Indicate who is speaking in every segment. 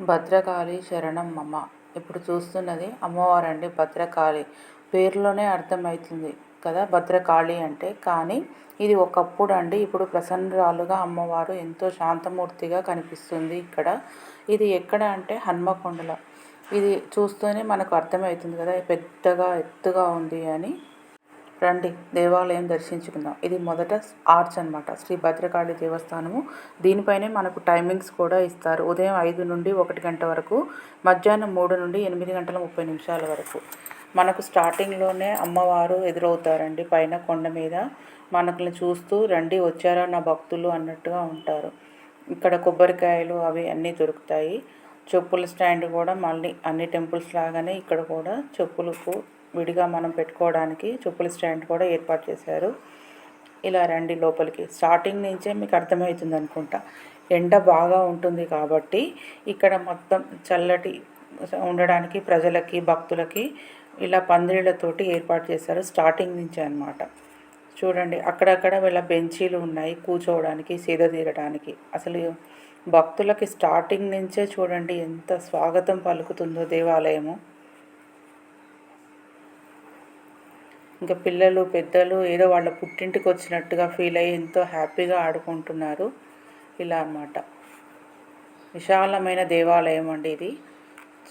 Speaker 1: భద్రకాళి శరణం మమ ఇప్పుడు చూస్తున్నది అమ్మవారండి భద్రకాళి. పేరులోనే అర్థమవుతుంది కదా భద్రకాళి అంటే. కానీ ఇది ఒకప్పుడు అండి ఇప్పుడు ప్రసన్నరాలుగా అమ్మవారు ఎంతో శాంతమూర్తిగా కనిపిస్తుంది ఇక్కడ. ఇది ఎక్కడ అంటే హన్మకొండల. ఇది చూస్తూనే మనకు అర్థమవుతుంది కదా పెద్దగా ఎత్తుగా ఉంది అని. రండి దేవాలయం దర్శించుకుందాం. ఇది మొదట ఆర్చ్ అనమాట శ్రీ భద్రకాళి దేవస్థానము. దీనిపైనే మనకు టైమింగ్స్ కూడా ఇస్తారు. ఉదయం ఐదు నుండి ఒకటి గంట వరకు మధ్యాహ్నం మూడు నుండి ఎనిమిది గంటల ముప్పై నిమిషాల వరకు. మనకు స్టార్టింగ్లోనే అమ్మవారు ఎదురవుతారండి. పైన కొండ మీద మనల్ని చూస్తూ రండి వచ్చారా నా భక్తులు అన్నట్టుగా ఉంటారు. ఇక్కడ కొబ్బరికాయలు అవి అన్నీ దొరుకుతాయి. చెప్పుల స్టాండ్ కూడా మళ్ళీ అన్ని టెంపుల్స్ లాగానే ఇక్కడ కూడా చెప్పులకు విడిగా మనం పెట్టుకోవడానికి చెప్పుల స్టాండ్ కూడా ఏర్పాటు చేశారు. ఇలా రండి లోపలికి. స్టార్టింగ్ నుంచే మీకు అర్థమవుతుంది అనుకుంటా. ఎండ బాగా ఉంటుంది కాబట్టి ఇక్కడ మొత్తం చల్లటి ఉండడానికి ప్రజలకి భక్తులకి ఇలా పందిళ్ళతోటి ఏర్పాటు చేశారు. స్టార్టింగ్ నుంచే అనమాట చూడండి అక్కడక్కడ వీళ్ళ బెంచీలు ఉన్నాయి కూర్చోవడానికి సేద తీరడానికి. అసలు భక్తులకి స్టార్టింగ్ నుంచే చూడండి ఎంత స్వాగతం పలుకుతుందో దేవాలయము. ఇంకా పిల్లలు పెద్దలు ఏదో వాళ్ళ పుట్టింటికి వచ్చినట్టుగా ఫీల్ అయ్యి ఎంతో హ్యాపీగా ఆడుకుంటున్నారు. ఇలా అన్నమాట. విశాలమైన దేవాలయం అండి ఇది.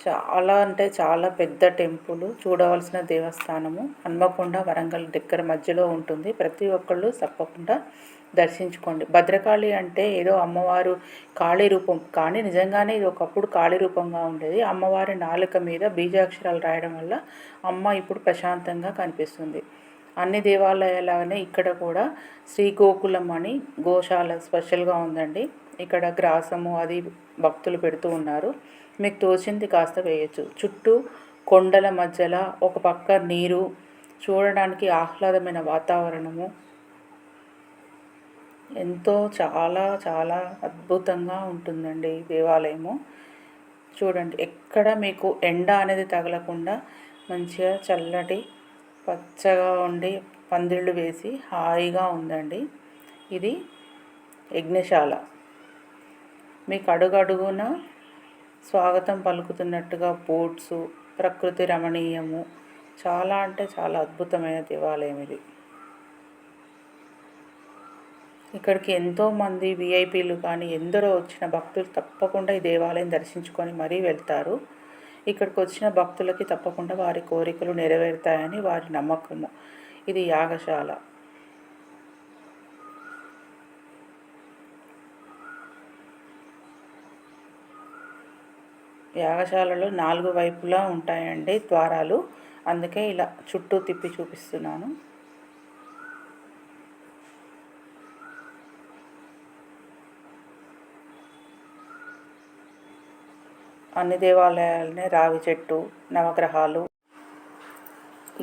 Speaker 1: చాలా అంటే చాలా పెద్ద టెంపుల్ చూడవలసిన దేవస్థానము హన్మకొండ వరంగల్ దగ్గర మధ్యలో ఉంటుంది. ప్రతి ఒక్కళ్ళు తప్పకుండా దర్శించుకోండి. భద్రకాళి అంటే ఏదో అమ్మవారు కాళీ రూపం కానీ నిజంగానే ఇది ఒకప్పుడు కాళీ రూపంగా ఉండేది. అమ్మవారి నాలుక మీద బీజాక్షరాలు రాయడం వల్ల అమ్మ ఇప్పుడు ప్రశాంతంగా కనిపిస్తుంది. అన్ని దేవాలయాలనే ఇక్కడ కూడా శ్రీ గోకులం అని గోశాల స్పెషల్గా ఉందండి. ఇక్కడ గ్రాసము అది భక్తులు పెడుతూ ఉన్నారు. మీకు తోచింది కాస్త వేయచ్చు. చుట్టూ కొండల మధ్యలో ఒక పక్క నీరు చూడడానికి ఆహ్లాదమైన వాతావరణము. ఎంతో చాలా చాలా అద్భుతంగా ఉంటుందండి దేవాలయము. చూడండి ఎక్కడ మీకు ఎండ అనేది తగలకుండా మంచిగా చల్లటి పచ్చగా ఉండి పందిళ్ళు వేసి హాయిగా ఉందండి. ఇది యజ్ఞశాల. మీకు అడుగడుగున స్వాగతం పలుకుతున్నట్టుగా బోట్సు ప్రకృతి రమణీయము. చాలా అంటే చాలా అద్భుతమైన దేవాలయం ఇది. ఇక్కడికి ఎంతోమంది విఐపీలు కానీ ఎందరో వచ్చిన భక్తులు తప్పకుండా ఈ దేవాలయం దర్శించుకొని మరీ వెళ్తారు. ఇక్కడికి వచ్చిన భక్తులకి తప్పకుండా వారి కోరికలు నెరవేరుతాయని వారి నమ్మకము. ఇది యాగశాల. యాగశాలలో నాలుగు వైపులా ఉంటాయండి ద్వారాలు. అందుకే ఇలా చుట్టూ తిప్పి చూపిస్తున్నాను. అన్ని దేవాలయాలనే రావి చెట్టు నవగ్రహాలు.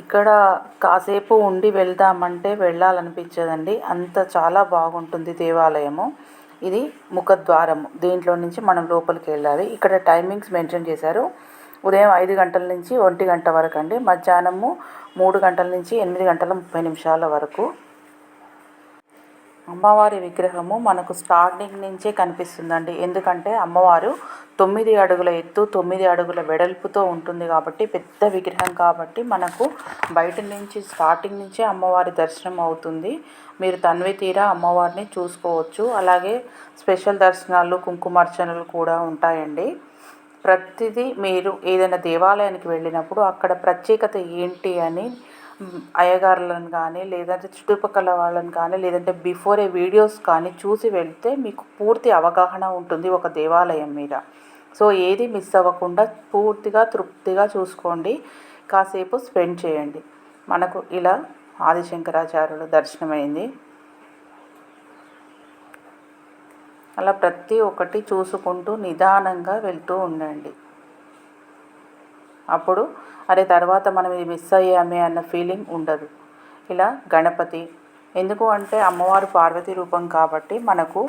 Speaker 1: ఇక్కడ కాసేపు ఉండి వెళ్దామంటే వెళ్ళాలనిపించదండి. అంత చాలా బాగుంటుంది దేవాలయము. ఇది ముఖద్వారము దీంట్లో నుంచి మనం లోపలికి వెళ్ళాలి. ఇక్కడ టైమింగ్స్ మెన్షన్ చేశారు. ఉదయం ఐదు గంటల నుంచి ఒంటి గంట వరకు అండి. మధ్యాహ్నము మూడు గంటల నుంచి ఎనిమిది గంటల ముప్పై నిమిషాల వరకు. అమ్మవారి విగ్రహము మనకు స్టార్టింగ్ నుంచే కనిపిస్తుందండి. ఎందుకంటే అమ్మవారు తొమ్మిది అడుగుల ఎత్తు తొమ్మిది అడుగుల వెడల్పుతో ఉంటుంది కాబట్టి పెద్ద విగ్రహం కాబట్టి మనకు బయట నుంచి స్టార్టింగ్ నుంచే అమ్మవారి దర్శనం అవుతుంది. మీరు తన్వి తీరా అమ్మవారిని చూసుకోవచ్చు. అలాగే స్పెషల్ దర్శనాలు కుంకుమార్చనలు కూడా ఉంటాయండి. ప్రతిదీ మీరు ఏదైనా దేవాలయానికి వెళ్ళినప్పుడు అక్కడ ప్రత్యేకత ఏంటి అని అయ్యగారులను కానీ లేదంటే చుట్టుపక్కల వాళ్ళని కానీ లేదంటే బిఫోర్ ఏ వీడియోస్ కానీ చూసి వెళ్తే మీకు పూర్తి అవగాహన ఉంటుంది ఒక దేవాలయం మీద. సో ఏది మిస్ అవ్వకుండా పూర్తిగా తృప్తిగా చూసుకోండి. కాసేపు స్పెండ్ చేయండి. మనకు ఇలా ఆదిశంకరాచార్యులు దర్శనమైంది. అలా ప్రతి ఒక్కటి చూసుకుంటూ నిదానంగా వెళ్తూ ఉండండి. అప్పుడు అరే తర్వాత మనం ఇది మిస్ అయ్యామే అన్న ఫీలింగ్ ఉండదు. ఇలా గణపతి ఎందుకు అంటే అమ్మవారు పార్వతి రూపం కాబట్టి మనకు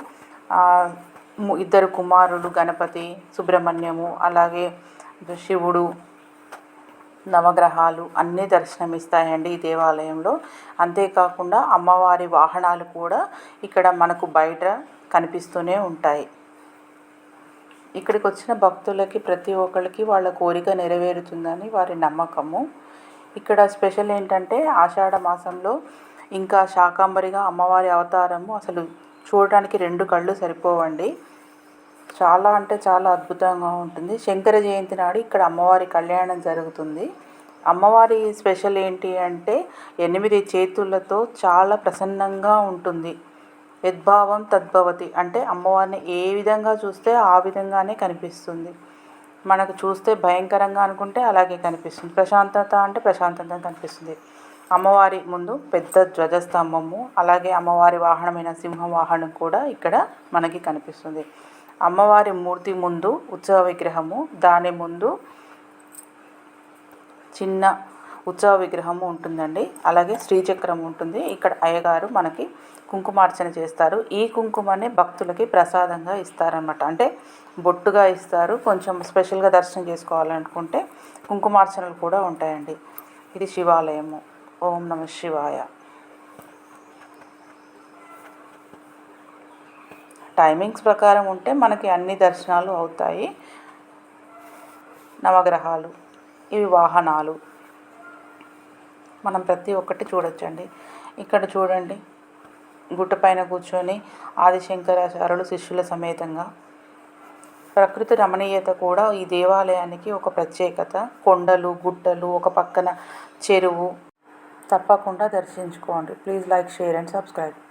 Speaker 1: ఇద్దరు కుమారుడు గణపతి సుబ్రహ్మణ్యము అలాగే శివుడు నవగ్రహాలు అన్నీ దర్శనమిస్తాయండి ఈ దేవాలయంలో. అంతేకాకుండా అమ్మవారి వాహనాలు కూడా ఇక్కడ మనకు బయట కనిపిస్తూనే ఉంటాయి. ఇక్కడికి వచ్చిన భక్తులకి ప్రతి ఒక్కరికి వాళ్ళ కోరిక నెరవేరుతుందని వారి నమ్మకము. ఇక్కడ స్పెషల్ ఏంటంటే ఆషాఢ మాసంలో ఇంకా శాకాంబరిగా అమ్మవారి అవతారము అసలు చూడడానికి రెండు కళ్ళు సరిపోవండి. చాలా అంటే చాలా అద్భుతంగా ఉంటుంది. శంకర జయంతి నాడు ఇక్కడ అమ్మవారి కళ్యాణం జరుగుతుంది. అమ్మవారి స్పెషల్ ఏంటి అంటే ఎనిమిది చేతులతో చాలా ప్రసన్నంగా ఉంటుంది. యద్భావం తద్భవతి. అంటే అమ్మవారిని ఏ విధంగా చూస్తే ఆ విధంగానే కనిపిస్తుంది. మనకు చూస్తే భయంకరంగా అనుకుంటే అలాగే కనిపిస్తుంది. ప్రశాంతత అంటే ప్రశాంతత కనిపిస్తుంది. అమ్మవారి ముందు పెద్ద ధ్వజస్తంభము అలాగే అమ్మవారి వాహనమైన సింహ వాహనం కూడా ఇక్కడ మనకి కనిపిస్తుంది. అమ్మవారి మూర్తి ముందు ఉత్సవ విగ్రహము దాని ముందు చిన్న ఉత్సవ విగ్రహము ఉంటుందండి. అలాగే శ్రీచక్రం ఉంటుంది. ఇక్కడ అయ్యగారు మనకి కుంకుమార్చన చేస్తారు. ఈ కుంకుమని భక్తులకి ప్రసాదంగా ఇస్తారనమాట అంటే బొట్టుగా ఇస్తారు. కొంచెం స్పెషల్గా దర్శనం చేసుకోవాలనుకుంటే కుంకుమార్చనలు కూడా ఉంటాయండి. ఇది శివాలయము. ఓం నమ శివాయ. టైమింగ్స్ ప్రకారం ఉంటే మనకి అన్ని దర్శనాలు అవుతాయి. నవగ్రహాలు ఇవి వాహనాలు. మనం ప్రతి ఒక్కటి చూడొచ్చండి. ఇక్కడ చూడండి. గుట్ట పైన కూర్చొని ఆదిశంకరాచార్యులు శిష్యుల సమేతంగా. ప్రకృతి రమణీయత కూడా ఈ దేవాలయానికి ఒక ప్రత్యేకత. కొండలు గుట్టలు ఒక పక్కన చెరువు. తప్పకుండా దర్శించుకోండి. Please like share and subscribe.